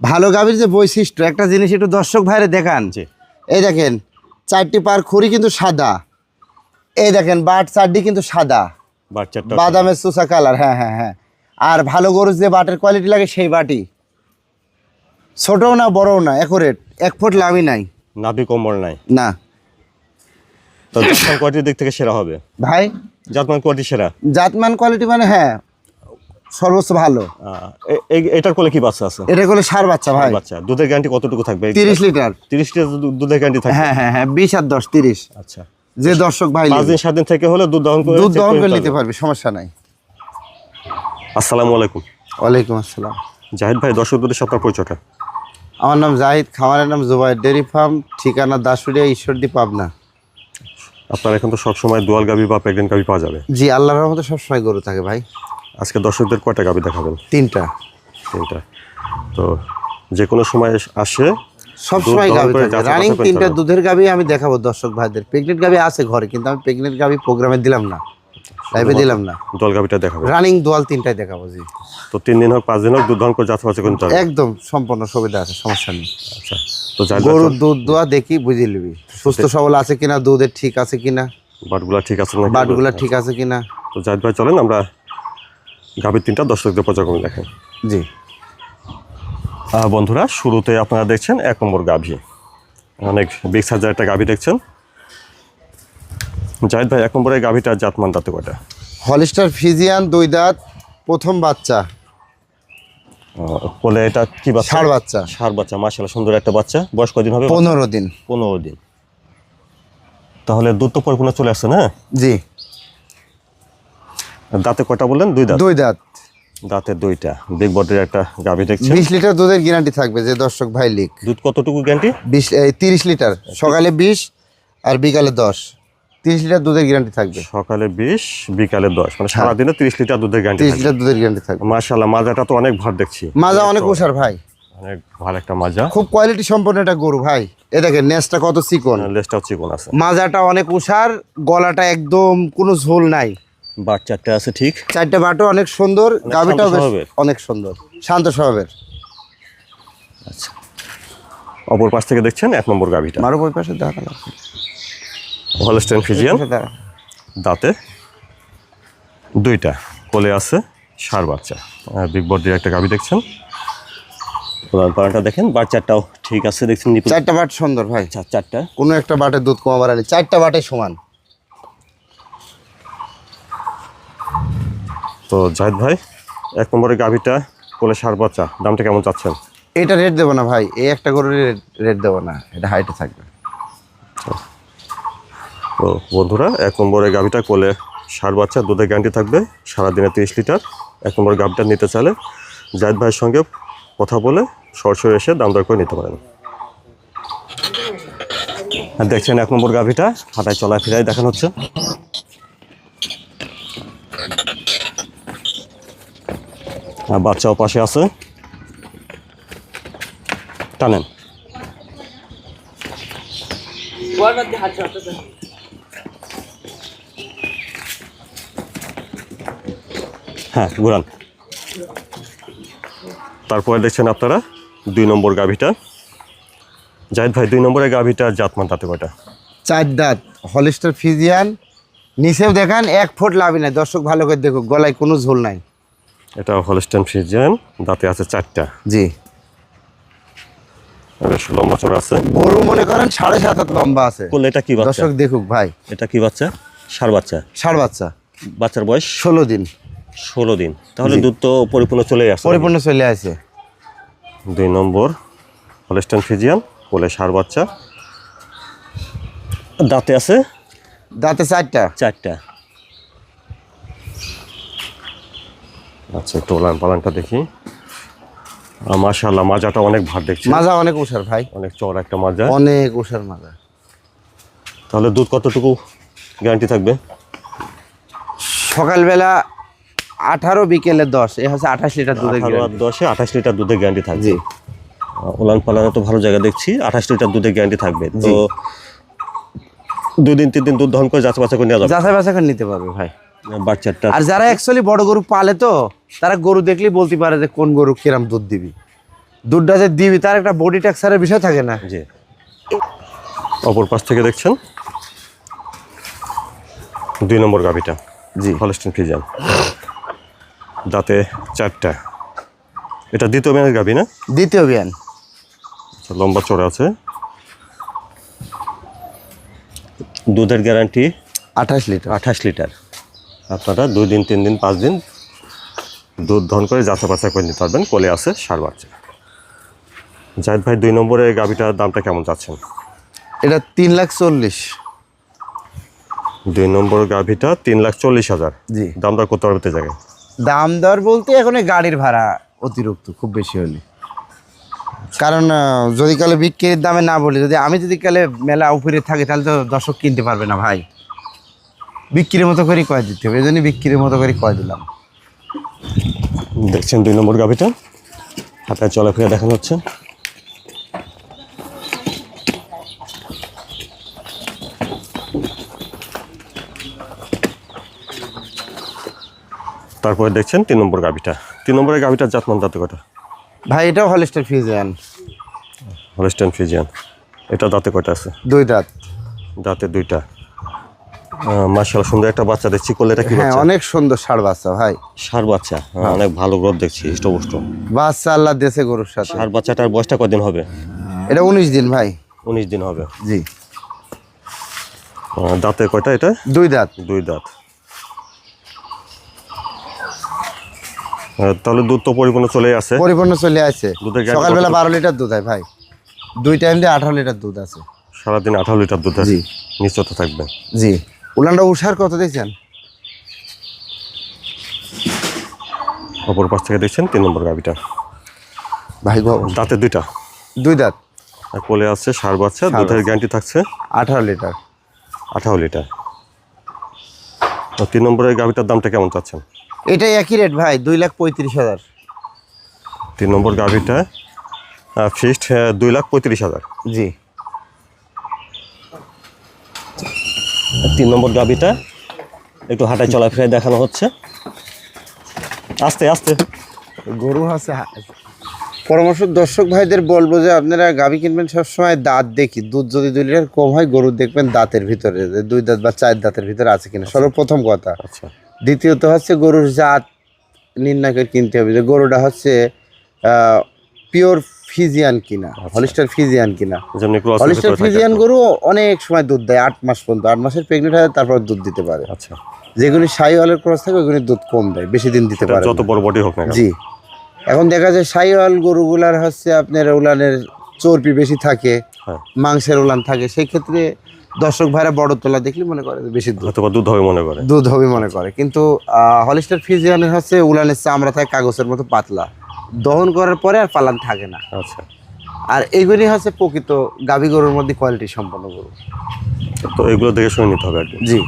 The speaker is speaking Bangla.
ভালো গাভীর যে বৈশিষ্ট্য একটা জিনিস একটু দর্শক ভাইরে দেখান। এই দেখেন চারটি পার খুরি কিন্তু সাদা। এই দেখেন বাট চারটি কিন্তু সাদা। বাদামের সুসা কালার হ্যাঁ হ্যাঁ হ্যাঁ। আর ভালো গরু যে বাটের কোয়ালিটি লাগে সেই বাটি। ছোটও না বড়ও না একুরেট এক ফুট লাভই নাই। নাভি কম্বল নাই। না। তো জাতমান কোয়ালিটির দিক থেকে সেরা হবে। ভাই? জাতমান কোয়ালিটি সেরা? জাতমান কোয়ালিটি মানে হ্যাঁ সর্বোচ্চ ভালো। এটার কোলে কি বাচ্চা আছে? এটা করলে সার বাচ্চা ভাই। বাচ্চা। দুধের গ্যারান্টি কতটুকু থাকবে? তিরিশ লিটার। তিরিশ লিটার দুধের গ্যারান্টি থাকবে? হ্যাঁ হ্যাঁ হ্যাঁ বিশ আর দশ তিরিশ। আচ্ছা। যে দর্শক ভাই পাঁচ দিন সাত দিন থেকে হলে দুধ দহন করে দুধ দহন করে নিতে নিতে পারবে। সমস্যা নাই। আসসালামু আলাইকুম। ওয়ালাইকুম আসসালাম। জাহিদ ভাই দর্শকদের সাথে আপনার পরিচয়টা? আমার নাম জাহিদ খামারের নাম জুবাইর ডেরি ফার্ম ঠিকানা দাসুরিয়া ঈশ্বরদী পাবনা। আপনার এখন তো সবসময় দোয়াল গাবি বা প্রেগনেন্ট গাবি পাওয়া যাবে। জি আল্লাহর রহমতে সবসময় গরু থাকে ভাই। আজকে দর্শকদের কয়টা গাবি দেখাবেন? তিনটা। তিনটা। তো যে কোনো সময় আসে সব দুধ সময় দহন গাভি রানিং তিনটা দুধের গাভি আমি দেখাবো দর্শক ভাইদের। প্রেগনেন্ট গাভি আছে ঘরে কিন্তু আমি প্রেগনেন্ট গাভি প্রোগ্রামে দিলাম না। লাইভে দিলাম না। দোয়াল গাবিটা দেখাবেন রানিং দোয়াল তিনটাই দেখাবো জি। তো তিন দিন হোক পাঁচ দিন হোক দুধ দহন করে যাচাই বাছাই করে নিতে একদম সম্পূর্ণ সুবিধা আছে সমস্যা নেই। আচ্ছা তো গরুর দুধ দোয়া দেখি বুঝে নিবি। সুস্থ সবল আছে কিনা দুধের ঠিক আছে কিনা? বাটগুলা ঠিক আছে বাটগুলা ঠিক আছে কিনা? তো জাহিদ ভাই চলেন আমরা গাবির তিনটা দর্শকদের পর্যায়ক্রমে দেখেন। জি। বন্ধুরা শুরুতে আপনারা দেখছেন এক নম্বর গাভী। অনেক বিগ সাইজের একটা গাভী দেখছেন। জাহিদ ভাই এক নম্বরের গাভীটার জাতমান দাঁতে কয়টা? হলিস্টার ফিজিয়ান দুই দাঁত প্রথম বাচ্চা। কোলে এটা কি বাচ্চা? ষাঁড় বাচ্চা। ষাঁড় বাচ্চা মাশাআল্লাহ সুন্দর একটা বাচ্চা। বয়স কদিন হবে পনেরো দিন। পনেরো দিন। তাহলে দুধ তো পরিপূর্ণ চলে আসছে না? জি। দাঁতে কয়টা বললেন? দুই দাঁত? দুই দাঁত। দাঁতে দুইটা। বিগ বডির একটা গাভী দেখছেন? বিশ লিটার দুধের গ্যারান্টি থাকবে যে দর্শক ভাই লিখ। দুধ কতটুকু গ্যারান্টি বিশ এই তিরিশ লিটার। সকালে বিশ আর বিকালে দশ। তিরিশ লিটার দুধের গ্যারান্টি থাকবে। সকালে বিশ বিকালে দশ। মানে সারা দিনে তিরিশ লিটার দুধের গ্যারান্টি তিরিশ লিটার দুধের গ্যারান্টি থাকবে। মাশাআল্লাহ মাজাটা তো অনেক ভার দেখছি। মাজা অনেক ওষার ভাই। অনেক ভালো একটা মাজা। খুব কোয়ালিটি সম্পন্ন একটা গরু ভাই। এ দেখেন নেসটা কত চিকন। লেজটাও চিকন আছে। মাজাটা অনেক উষার গলাটা একদম কোনো ঝোল নাই। বাট চারটে আছে ঠিক? চারটা বাটো অনেক সুন্দর গাভিটাও বেশ অনেক সুন্দর শান্ত স্বভাবের। আচ্ছা। অপর পাশ থেকে দেখছেন এক নম্বর গাভিটা। মারো বই পাশে দেখা হলস্টেন ফিজিয়ান দাঁতে। দুইটা। কোলে আছে সার বাচ্চা। বিগ বডির একটা গাভি দেখছেন। প্রধান পাড়াটা দেখেন বাট চারটাও ঠিক আছে দেখছেন চারটা বাট সুন্দর ভাই। চার চারটা। কোনো একটা বাটের দুধ কমাবার নেই চারটা বাটে সমান। তো জাহিদ ভাই এক নম্বরের গাভিটা কোলে সার বাচ্চা দামটা কেমন চাচ্ছেন? এটা রেট দেবো না ভাই এই একটা গরুর রেট দেবো না এটা হাইটে থাকবে। তো বন্ধুরা এক নম্বরের গাভিটা কোলে সার বাচ্চা দুধের গ্যারান্টি থাকবে সারাদিনে তিরিশ লিটার এক নম্বর গাভিটা নিতে চাইলে জাহিদ ভাইয়ের সঙ্গে কথা বলে সরাসরি এসে দাম দর করে নিতে পারেন। আর দেখছেন এক নম্বর গাভিটা হাঁটায় চলায় ফিরায় দেখানো হচ্ছে। বাচ্চাও পাশে আছে। টানেন। হ্যাঁ ঘুরান। তারপরে দেখছেন আপনারা দুই নম্বর গাভিটা। জাহিদ ভাই, দুই নম্বরের গাভিটার জাতমান তাতে কয়টা? চার দাঁত, হলিস্টার ফিজিয়ান। নিচেও দেখান, এক ফুট লাভই নাই। দর্শক ভালো করে দেখুক, গলায় কোনো ঝোল নাই। এটা হলস্টেন ফ্রিজিয়ান দাঁতে আছে চারটা। জি। লম্বা আছে। গরু মনে করেন সাড়ে সাত হাত লম্বা আছে। কোলে এটা কি বাচ্চা? দর্শক দেখুক ভাই। এটা কি বাচ্চা? বাচ্চা। ষাড় বাচ্চা। বাচ্চার বয়স? ষোলো দিন। ষোলো দিন। তাহলে দুধ তো পরিপূর্ণ চলে আসছে পরিপূর্ণ চলে আছে দুই নম্বর হলস্টেন কোলে বাচ্চা। দাঁতে আছে? দাঁতে চারটা। চারটা। আচ্ছা একটু ওলান পালানটা দেখি। মাশাল্লাহ মাজাটা অনেক ভার দেখছি। মাজা অনেক উষার ভাই। অনেক চড়া একটা মাজা। অনেক উষার মাজা। তাহলে দুধ কতটুকু গ্যারান্টি থাকবে? সকালবেলা আঠারো বিকেলে দশ। এ হচ্ছে আঠাশ লিটার দুধের দশে আঠাশ লিটার দুধের গ্যারান্টি থাকবে। ওলান পালানো তো ভালো জায়গা দেখছি আঠাশ লিটার দুধের গ্যারান্টি থাকবে। তো দুই দিন তিন দিন দুধ দহন করে বাচ্চা করে নেওয়া যাবে? যাচাই বাছাই করে নিতে পারবে ভাই। বাচ্চাটা আর যারা অ্যাকচুয়ালি বড় গরু পালে তো তারা গরু দেখলেই বলতে পারে যে কোন গরু কিরাম দুধ দিবি। দুধটা যে দিবি তার একটা বডি ট্যাক্সারের বিষয় থাকে না। জি। অপর পাশ থেকে দেখছেন? দুই নম্বর গাভিটা। জি। হলস্টেন ফ্রিজিয়ান দাঁতে চারটা। এটা দ্বিতীয় মেয়ের গাভি না? দ্বিতীয় বিয়ান। আচ্ছা, লম্বা চড়া আছে। দুধের গ্যারান্টি আঠাশ লিটার। আঠাশ লিটার। আপনারা দুই দিন তিন দিন পাঁচ দিন দুধ ধন করে যাচা বাছা করে নিতে পারবেন। কোলে আছে সার বাচ্চা জাহিদ ভাই দুই নম্বরে গাভিটার দামটা কেমন চাচ্ছেন? এটা তিন লাখ চল্লিশ। দুই নম্বর গাভিটা তিন লাখ চল্লিশ হাজার। জি। দাম দর করতে পারবে জায়গায়? দাম দর বলতে এখন এই গাড়ির ভাড়া অতিরিক্ত খুব বেশি হলে কারণ যদি কালে বিক্রির দামে না বলি যদি আমি যদি কালে মেলা উপরে থাকি তাহলে তো দর্শক কিনতে পারবে না ভাই। বিক্রির মতো করে কয় দিতে হবে এই জন্য বিক্রির মতো করে কয় দিলাম। দেখছেন দুই নম্বর গাভিটা। হাতায় চলাফেরা দেখানো হচ্ছে তারপরে দেখছেন তিন নম্বর গাভিটা। তিন নম্বরের গাভিটার জাতমান দাঁতে কটা ভাই এটাও হলিস্টার ফিজিয়ান হলস্টেন ফিজিয়ান এটা দাঁতে কটা আছে? দুই দাঁত। দাঁতে দুইটা। মার্শাল সুন্দর একটা বাচ্চা দেখছি। করলে এটা কি হ্যাঁ অনেক সুন্দর ষাড় বাচ্চা ভাই। সার বাচ্চা? হ্যাঁ, অনেক ভালো গ্রোথ দেখছি হৃষ্টপুষ্ট। বাচ্চা আল্লাহ দেশে গরুর সাথে। সার বাচ্চাটার বয়সটা কদিন হবে? এটা উনিশ দিন ভাই। উনিশ দিন হবে। জি। দাঁতে কয়টা এটা? দুই দাঁত। দুই দাঁত। তাহলে দুধ তো পরিপূর্ণ চলে আসে পরিপূর্ণ চলে আসে সকালবেলা? বারো লিটার দুধ হয় ভাই। দুই টাইম দিয়ে আঠারো লিটার দুধ আছে। সারাদিন আঠারো লিটার দুধ আছে। নিশ্চয়তা থাকবে। জি। উলানটা উষার কত দিয়েছেন? অপর পাশ থেকে দেখছেন তিন নম্বর গাভিটা ভাই দাঁতে দুইটা। দুই দাঁত। কোলে আছে সার বাচ্চা দুধের গ্যারান্টি থাকছে। আঠারো লিটার। আঠারো লিটার। তো তিন নম্বরের গাভিটার দামটা কেমন চাচ্ছেন? এটাই একই রেট ভাই দুই লাখ পঁয়ত্রিশ হাজার। তিন নম্বর গাভিটা ফিক্সড দুই লাখ পঁয়ত্রিশ হাজার। জি। তিন নম্বর গাভিটা একটু হাঁটায় চলাফেরায় দেখানো হচ্ছে। আস্তে আস্তে। গরু আছে পরামর্শ দর্শক ভাইদের বলব যে আপনারা গাভি কিনবেন সবসময় দাঁত দেখি। দুধ যদি দুই লিটার কম হয় গরু দেখবেন দাঁতের ভিতরে যে দুই দাঁত বা চার দাঁতের ভিতরে আছে কিনা। সর্বপ্রথম কথা। আচ্ছা। দ্বিতীয়ত হচ্ছে গরুর জাত নির্ণয় করে কিনতে হবে যে গরুটা হচ্ছে পিওর ফিজিয়ান কিনা হলিস্টার ফিজিয়ান কিনা। হলিস্টার ফিজিয়ান গরু অনেক সময় দুধ দেয় আট মাস পর্যন্ত। আট মাসের প্রেগনেন্ট হয় তারপর দুধ দিতে পারে। আচ্ছা। যেগুলি সাইওয়ালের ক্রস থাকে ওইগুলি দুধ কম দেয় বেশি দিন দিতে পারে যত বড় বডি হোক না জি। এখন দেখা যায় সাইওয়াল গরুগুলার হচ্ছে আপনার উলানের চর্বি বেশি থাকে হ্যাঁ। মাংসের উলান থাকে। সেই ক্ষেত্রে দর্শক ভাইরা বড় তোলা দেখলে মনে করে বেশি দুধ। দুধ হবে মনে করে। দুধ হবে মনে করে। কিন্তু হলিস্টার ফিজিয়ানের হচ্ছে উলানের চামড়া থাকে কাগজের মতো পাতলা। দহন করার পরে আর পালান থাকে না। আচ্ছা। আর এইগুলি হচ্ছে প্রকৃত গাভী গরুর মধ্যে কোয়ালিটি সম্পন্ন গরু। তো এগুলো দেখে শুনে নিতে হবে আর কি। জি।